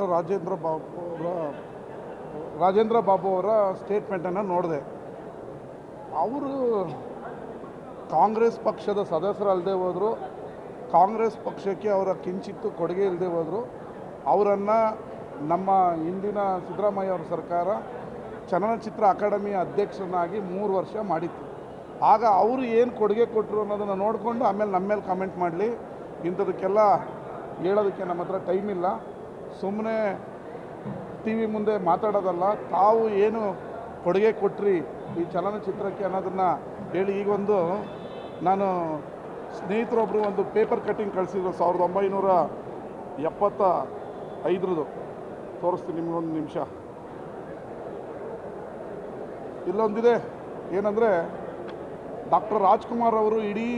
Doctor Rajendra Babu ಅವರ, ರಾಜೇಂದ್ರ ಬಾಬು ಅವರ ಸ್ಟೇಟ್ಮೆಂಟನ್ನು ನೋಡಿದೆ. ಅವರು ಕಾಂಗ್ರೆಸ್ ಪಕ್ಷದ ಸದಸ್ಯರಲ್ಲದೆ ಹೋದರು, ಕಾಂಗ್ರೆಸ್ ಪಕ್ಷಕ್ಕೆ ಅವರ ಕಿಂಚಿತ್ತು ಕೊಡುಗೆ ಇಲ್ಲದೆ ಹೋದರು, ಅವರನ್ನು ನಮ್ಮ ಹಿಂದಿನ ಸಿದ್ದರಾಮಯ್ಯ ಅವರ ಸರ್ಕಾರ ಚಲನಚಿತ್ರ ಅಕಾಡೆಮಿಯ ಅಧ್ಯಕ್ಷರನ್ನಾಗಿ ಮೂರು ವರ್ಷ ಮಾಡಿತ್ತು. ಆಗ ಅವರು ಏನು ಕೊಡುಗೆ ಕೊಟ್ಟರು ಅನ್ನೋದನ್ನು ನೋಡಿಕೊಂಡು ಆಮೇಲೆ ನಮ್ಮ ಮೇಲೆ ಕಮೆಂಟ್ ಮಾಡಲಿ. ಇಂಥದಕ್ಕೆಲ್ಲ ಹೇಳೋದಕ್ಕೆ ನಮ್ಮ ಹತ್ರ ಟೈಮ್ ಇಲ್ಲ. ಸುಮ್ಮನೆ ಟಿ ವಿ ಮುಂದೆ ಮಾತಾಡೋದಲ್ಲ, ತಾವು ಏನು ಕೊಡುಗೆ ಕೊಟ್ರಿ ಈ ಚಲನಚಿತ್ರಕ್ಕೆ ಅನ್ನೋದನ್ನು ಹೇಳಿ, ಈಗ ಒಂದು ನಾನು ಸ್ನೇಹಿತರೊಬ್ಬರು ಒಂದು ಪೇಪರ್ ಕಟ್ಟಿಂಗ್ ಕಳಿಸಿದ್ರು, ಸಾವಿರದ ಒಂಬೈನೂರ ಎಪ್ಪತ್ತ ಐದರದು ತೋರಿಸ್ತೀನಿ ನಿಮಗೊಂದು ನಿಮಿಷ. ಇಲ್ಲೊಂದಿದೆ, ಏನಂದರೆ ಡಾಕ್ಟರ್ ರಾಜ್ಕುಮಾರ್ ಅವರು ಇಡೀ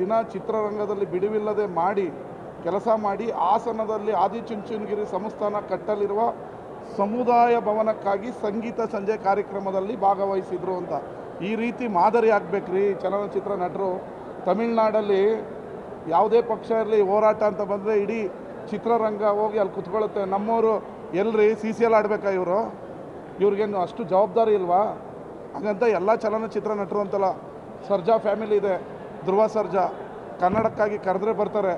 ದಿನ ಚಿತ್ರರಂಗದಲ್ಲಿ ಬಿಡುವಿಲ್ಲದೆ ಮಾಡಿ ಕೆಲಸ ಮಾಡಿ ಹಾಸನದಲ್ಲಿ ಆದಿಚುಂಚನಗಿರಿ ಸಂಸ್ಥಾನ ಕಟ್ಟಲಿರುವ ಸಮುದಾಯ ಭವನಕ್ಕಾಗಿ ಸಂಗೀತ ಸಂಜೆ ಕಾರ್ಯಕ್ರಮದಲ್ಲಿ ಭಾಗವಹಿಸಿದ್ರು ಅಂತ. ಈ ರೀತಿ ಮಾದರಿ ಆಗ್ಬೇಕ್ರಿ ಚಲನಚಿತ್ರ ನಟರು. ತಮಿಳ್ನಾಡಲ್ಲಿ ಯಾವುದೇ ಪಕ್ಷ ಇರಲಿ, ಹೋರಾಟ ಅಂತ ಬಂದರೆ ಇಡೀ ಚಿತ್ರರಂಗ ಹೋಗಿ ಅಲ್ಲಿ ಕುತ್ಕೊಳ್ಳುತ್ತೆ. ನಮ್ಮವರು ಎಲ್ಲರಿ ಸಿ ಸಿ ಎಲ್ ಆಡಬೇಕಾ ಇವರು? ಇವ್ರಿಗೇನು ಅಷ್ಟು ಜವಾಬ್ದಾರಿ ಇಲ್ವಾ? ಹಾಗಂತ ಎಲ್ಲ ಚಲನಚಿತ್ರ ನಟರು ಅಂತಲ್ಲ, ಸರ್ಜಾ ಫ್ಯಾಮಿಲಿ ಇದೆ, ಧ್ರುವ ಸರ್ಜಾ. ಕನ್ನಡಕ್ಕಾಗಿ ಕರೆದ್ರೆ ಬರ್ತಾರೆ.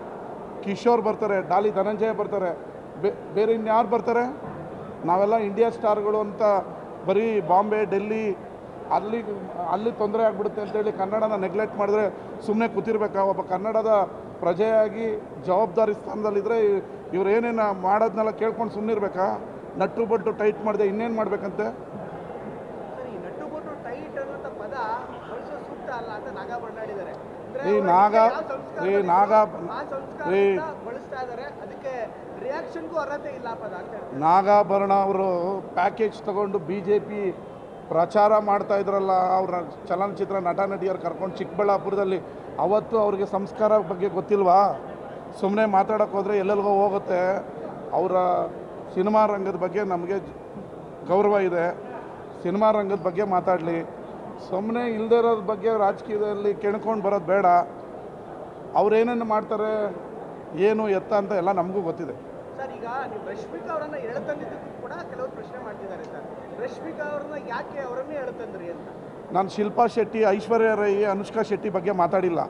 ಕಿಶೋರ್ ಬರ್ತಾರೆ ಡಾಲಿ ಧನಂಜಯ ಬರ್ತಾರೆ ಬೇರೆ ಇನ್ಯಾರು ಬರ್ತಾರೆ? ನಾವೆಲ್ಲ ಇಂಡಿಯಾ ಸ್ಟಾರ್ಗಳು ಅಂತ ಬರೀ ಬಾಂಬೆ ಡೆಲ್ಲಿ ಅಲ್ಲಿ ಅಲ್ಲಿ ತೊಂದರೆ ಆಗ್ಬಿಡುತ್ತೆ ಅಂತೇಳಿ ಕನ್ನಡನ ನೆಗ್ಲೆಕ್ಟ್ ಮಾಡಿದ್ರೆ ಸುಮ್ಮನೆ ಕೂತಿರ್ಬೇಕಾ? ಒಬ್ಬ ಕನ್ನಡದ ಪ್ರಜೆಯಾಗಿ ಜವಾಬ್ದಾರಿ ಸ್ಥಾನದಲ್ಲಿದ್ದರೆ ಇವ್ರು ಏನೇನು ಮಾಡೋದನ್ನೆಲ್ಲ ಕೇಳ್ಕೊಂಡು ಸುಮ್ಮನಿರ್ಬೇಕಾ ನಟ್ಟು ಬಟ್ಟು ಟೈಟ್ ಮಾಡಿದೆ ಇನ್ನೇನು ಮಾಡಬೇಕಂತೆ? ಈ ನಾಗಾ ಅವ್ರು ನಾಗಾ- ಹೇಳ್ತಾರೆ ನಾಗಾಭರಣ ಅವರು ಪ್ಯಾಕೇಜ್ ತಗೊಂಡು ಬಿ ಜೆ ಪಿ ಪ್ರಚಾರ ಮಾಡ್ತಾ ಇದ್ರಲ್ಲ ಅವ್ರ ಚಲನಚಿತ್ರ ನಟ ನಟಿಯರು ಕರ್ಕೊಂಡು ಚಿಕ್ಕಬಳ್ಳಾಪುರದಲ್ಲಿ ಅವತ್ತು ಅವ್ರಿಗೆ ಸಂಸ್ಕಾರ ಬಗ್ಗೆ ಗೊತ್ತಿಲ್ವಾ? ಸುಮ್ಮನೆ ಮಾತಾಡೋಕೆ ಹೋದರೆ ಎಲ್ಲೆಲ್ಗೋ ಹೋಗುತ್ತೆ. ಅವರ ಸಿನಿಮಾ ರಂಗದ ಬಗ್ಗೆ ನಮಗೆ ಗೌರವ ಇದೆ. ಸಿನಿಮಾ ರಂಗದ ಬಗ್ಗೆ ಮಾತಾಡಲಿ. ಸುಮ್ಮನೆ ಇಲ್ಲದೇ ಇರೋದ್ರ ಬಗ್ಗೆ ರಾಜಕೀಯದಲ್ಲಿ ಕೆಣ್ಕೊಂಡು ಬರೋದು ಬೇಡ. ಅವ್ರೇನೇನು ಮಾಡ್ತಾರೆ ಏನು ಎತ್ತ ಅಂತ ಎಲ್ಲ ನಮಗೂ ಗೊತ್ತಿದೆ. ಸರ್ ಈಗ ನೀವು ರಶ್ಮಿಕಾ ಅವರನ್ನ ಎಳೆತಂದಿದ್ದಕ್ಕೂ ಕೂಡ ಕೆಲವರು ಪ್ರಶ್ನೆ ಮಾಡ್ತಿದ್ದಾರೆ ಸರ್. ರಶ್ಮಿಕಾ ಅವರನ್ನ ಯಾಕೆ ಅವರನ್ನೇ ಎಳೆತಂದ್ರಿ ಅಂತ? ನಾನು ಶಿಲ್ಪಾ ಶೆಟ್ಟಿ ಐಶ್ವರ್ಯ ರೈ ಅನುಷ್ಕಾ ಶೆಟ್ಟಿ ಬಗ್ಗೆ ಮಾತಾಡಿಲ್ಲ.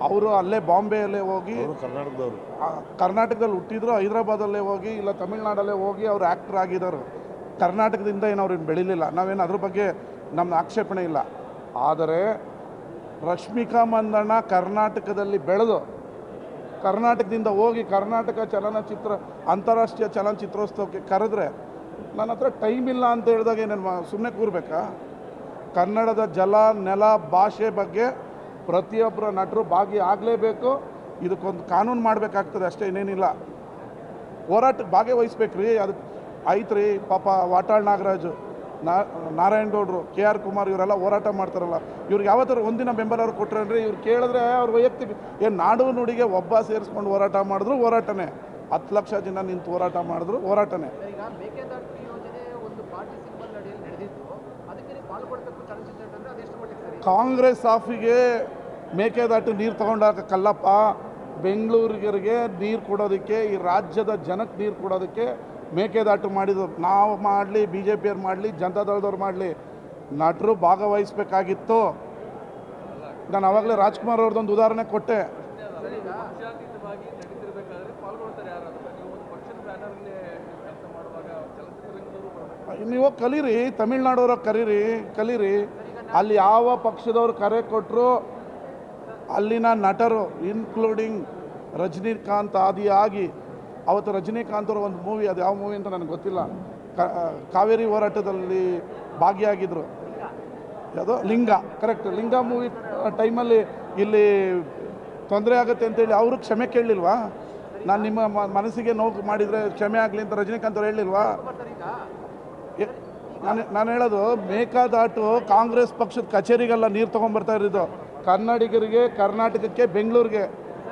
ಅವರು ಅಲ್ಲೇ ಬಾಂಬೆಯಲ್ಲೇ ಹೋಗಿ ಅವರು ಕರ್ನಾಟಕದವರು. ಆ, ಕರ್ನಾಟಕದಲ್ಲಿ ಹುಟ್ಟಿದ್ರು ಹೈದ್ರಾಬಾದಲ್ಲೇ ಹೋಗಿ ಇಲ್ಲ ತಮಿಳ್ನಾಡಲ್ಲೇ ಹೋಗಿ ಅವರು ಆ್ಯಕ್ಟ್ರ್ ಆಗಿದ್ದಾರೆ. ಕರ್ನಾಟಕದಿಂದ ಏನು ಅವ್ರೇನು ಬೆಳಿಲಿಲ್ಲ. ನಾವೇನು ಅದ್ರ ಬಗ್ಗೆ ನಮ್ಮ ಆಕ್ಷೇಪಣೆ ಇಲ್ಲ. ಆದರೆ ರಶ್ಮಿಕಾ ಮಂದಣ್ಣ ಕರ್ನಾಟಕದಲ್ಲಿ ಬೆಳೆದು ಕರ್ನಾಟಕದಿಂದ ಹೋಗಿ ಕರ್ನಾಟಕ ಚಲನಚಿತ್ರ, ಅಂತಾರಾಷ್ಟ್ರೀಯ ಚಲನಚಿತ್ರೋತ್ಸವಕ್ಕೆ ಕರೆದ್ರೆ ನನ್ನ ಹತ್ರ ಟೈಮ್ ಇಲ್ಲ ಅಂತ ಹೇಳಿದಾಗ ಏನೇನು ಸುಮ್ಮನೆ ಕೂರ್ಬೇಕಾ? ಕನ್ನಡದ ಜಲ, ನೆಲ, ಭಾಷೆ ಬಗ್ಗೆ ಪ್ರತಿಯೊಬ್ಬರ ನಟರು ಭಾಗಿ ಆಗಲೇಬೇಕು. ಇದಕ್ಕೊಂದು ಕಾನೂನು ಮಾಡಬೇಕಾಗ್ತದೆ ಅಷ್ಟೇ, ಇನ್ನೇನಿಲ್ಲ. ಹೋರಾಟಕ್ಕೆ ಭಾಗವಹಿಸ್ಬೇಕ್ರಿ ಅದಕ್ಕೆ ಐತ್ರಿ, ಪಾಪ ವಾಟಾಳ್ ನಾಗರಾಜು. ನಾ ನಾರಾಯಣ ಗೌಡ್ರು ಕೆ ಆರ್ ಕುಮಾರ್ ಇವರೆಲ್ಲ ಹೋರಾಟ ಮಾಡ್ತಾರಲ್ಲ ಇವ್ರಿಗೆ ಯಾವತ್ತಾರು ಒಂದಿನ ಬೆಂಬಲ ಅವ್ರು ಕೊಟ್ಟರೆ ಇವ್ರು ಕೇಳಿದ್ರೆ ಅವ್ರ ವೈಯಕ್ತಿಕ ಏನು ನಾಡು ನುಡಿಗೆ ಒಬ್ಬ ಸೇರಿಸ್ಕೊಂಡು ಹೋರಾಟ ಮಾಡಿದ್ರು ಹೋರಾಟನೇ. ಹತ್ತು ಲಕ್ಷ ಜನ ನಿಂತು ಹೋರಾಟ ಮಾಡಿದ್ರು ಹೋರಾಟನೇ. ಕಾಂಗ್ರೆಸ್ ಆಫಿಗೆ ಮೇಕೆದಾಟು ನೀರು ತಗೊಂಡಾಗ ಕಲ್ಲಪ್ಪ ಬೆಂಗಳೂರಿಗರಿಗೆ ನೀರು ಕೊಡೋದಕ್ಕೆ ಈ ರಾಜ್ಯದ ಜನಕ್ಕೆ ನೀರು ಕೊಡೋದಕ್ಕೆ ಮೇಕೆದಾಟು ಮಾಡಿದ್ರು. ನಾವು ಮಾಡಲಿ ಬಿ ಜೆ ಪಿಯವ್ರು ಮಾಡಲಿ ಜನತಾದಳದವ್ರು ಮಾಡಲಿ ನಟರು ಭಾಗವಹಿಸಬೇಕಾಗಿತ್ತು. ನಾನು ಅವಾಗಲೇ ರಾಜ್ಕುಮಾರ್ ಅವ್ರದ್ದೊಂದು ಉದಾಹರಣೆ ಕೊಟ್ಟೆ. ನೀವು ಕಲೀರಿ ತಮಿಳ್ನಾಡವ್ರ ಕರೀರಿ ಕಲೀರಿ. ಅಲ್ಲಿ ಯಾವ ಪಕ್ಷದವ್ರು ಕರೆ ಕೊಟ್ಟರು ಅಲ್ಲಿನ ನಟರು ಇನ್ಕ್ಲೂಡಿಂಗ್ ರಜನೀಕಾಂತ್ ಆದಿಯಾಗಿ ಅವತ್ತು ರಜನಿಕಾಂತ್ ಅವರ ಒಂದು ಮೂವಿ ಅದು ಯಾವ ಮೂವಿ ಅಂತ ನನಗೆ ಗೊತ್ತಿಲ್ಲ. ಕಾವೇರಿ ಹೋರಾಟದಲ್ಲಿ ಭಾಗಿಯಾಗಿದ್ದರು ಯಾವುದೋ? ಲಿಂಗ ಕರೆಕ್ಟ್ ಲಿಂಗ ಮೂವಿ ಟೈಮಲ್ಲಿ ಇಲ್ಲಿ ತೊಂದರೆ ಆಗುತ್ತೆ ಅಂತೇಳಿ ಅವರು ಕ್ಷಮೆ ಕೇಳಲಿಲ್ವಾ? ನಾನು ನಿಮ್ಮ ಮನಸ್ಸಿಗೆ ನೋವು ಮಾಡಿದರೆ ಕ್ಷಮೆ ಆಗಲಿ ಅಂತ ರಜನಿಕಾಂತ್ ಅವ್ರು ಹೇಳಿಲ್ವಾ ನಾನು ನಾನು ಹೇಳೋದು, ಮೇಕಾದಾಟು ಕಾಂಗ್ರೆಸ್ ಪಕ್ಷದ ಕಚೇರಿಗೆಲ್ಲ ನೀರು ತೊಗೊಂಬರ್ತಾ ಇರೋದು. ಕನ್ನಡಿಗರಿಗೆ, ಕರ್ನಾಟಕಕ್ಕೆ, ಬೆಂಗಳೂರಿಗೆ.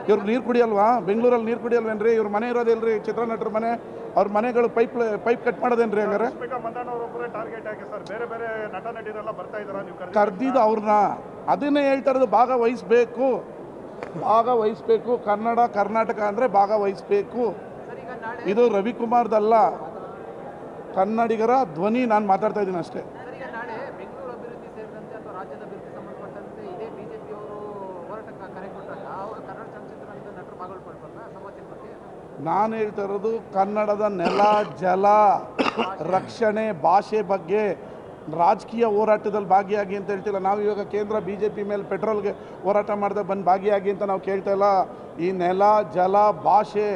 ಇವ್ರು ನೀರು ಕುಡಿಯಲ್ವಾ? ಬೆಂಗಳೂರಲ್ಲಿ ನೀರು ಕುಡಿಯಲ್ವೇನ್ರಿ? ಇವ್ರ ಮನೆ ಇರೋದಿಲ್ರಿ? ಚಿತ್ರನಟರ ಮನೆ? ಅವ್ರ ಮನೆಗಳು ಪೈಪ್ ಪೈಪ್ ಕಟ್ ಮಾಡೋದೇನ್ರಿ ಹಂಗಾರೆ? ಕರ್ದಿದ್ದು? ಅವ್ರನ್ನ ಅದನ್ನೇ ಹೇಳ್ತಾ ಇರೋದು ಭಾಗವಹಿಸ್ಬೇಕು ಭಾಗವಹಿಸ್ಬೇಕು ಕನ್ನಡ ಕರ್ನಾಟಕ ಅಂದರೆ ಭಾಗ ವಹಿಸ್ಬೇಕು. ಇದು ರವಿಕುಮಾರ್ದಲ್ಲ. ಕನ್ನಡಿಗರ ಧ್ವನಿ ನಾನು ಮಾತಾಡ್ತಾ ಇದ್ದೀನಿ ಅಷ್ಟೇ ಸರ್ ಈಗ ನಾಳೆ ಬೆಂಗಳೂರು ಅಭಿವೃದ್ಧಿ ಸೇರಿದಂತೆ ಅಥವಾ ರಾಜ್ಯದ ಅಭಿವೃದ್ಧಿ ಸಂಬಂಧಪಟ್ಟಂತೆ ಇದೇ ಬಿಜೆಪಿಯವರು ಹೋರಾಟಕ್ಕೆ ಕರೆ ಕೊಟ್ಟಾಗ ಅವರು ಕನ್ನಡ ಚಲನಚಿತ್ರರಂಗದ ನಟರು ಭಾಗವಹಿಸ್ಕೊಳ್ಬಾರ್ದ ಸಮಸ್ಯೆ ಬಗ್ಗೆ ನಾನು ಹೇಳ್ತಾ ಇರೋದು ಕನ್ನಡದ ನೆಲ ಜಲ ರಕ್ಷಣೆ ಭಾಷೆ ಬಗ್ಗೆ ರಾಜಕೀಯ ಹೋರಾಟದಲ್ಲಿ ಭಾಗಿಯಾಗಿ ಅಂತ ಹೇಳ್ತಿಲ್ಲ. ನಾವು ಇವಾಗ ಕೇಂದ್ರ ಬಿ ಜೆ ಪಿ ಮೇಲೆ ಪೆಟ್ರೋಲ್ಗೆ ಹೋರಾಟ ಮಾಡಿದಾಗ ಬಂದು ಭಾಗಿಯಾಗಿ ಅಂತ ನಾವು ಕೇಳ್ತಾ ಇಲ್ಲ. ಈ ನೆಲ ಜಲ ಭಾಷೆ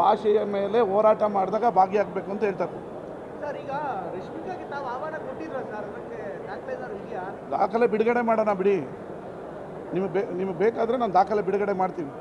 ಭಾಷೆಯ ಮೇಲೆ ಹೋರಾಟ ಮಾಡಿದಾಗ ಭಾಗಿಯಾಗಬೇಕು ಅಂತ ಹೇಳ್ತಾರೆ ದಾಖಲೆ ಬಿಡುಗಡೆ ಮಾಡೋಣ ಬಿಡಿ. ನಿಮಗೆ ಬೇ ನಿಮಗೆ ಬೇಕಾದರೆ ನಾನು ದಾಖಲೆ ಬಿಡುಗಡೆ ಮಾಡ್ತೀನಿ.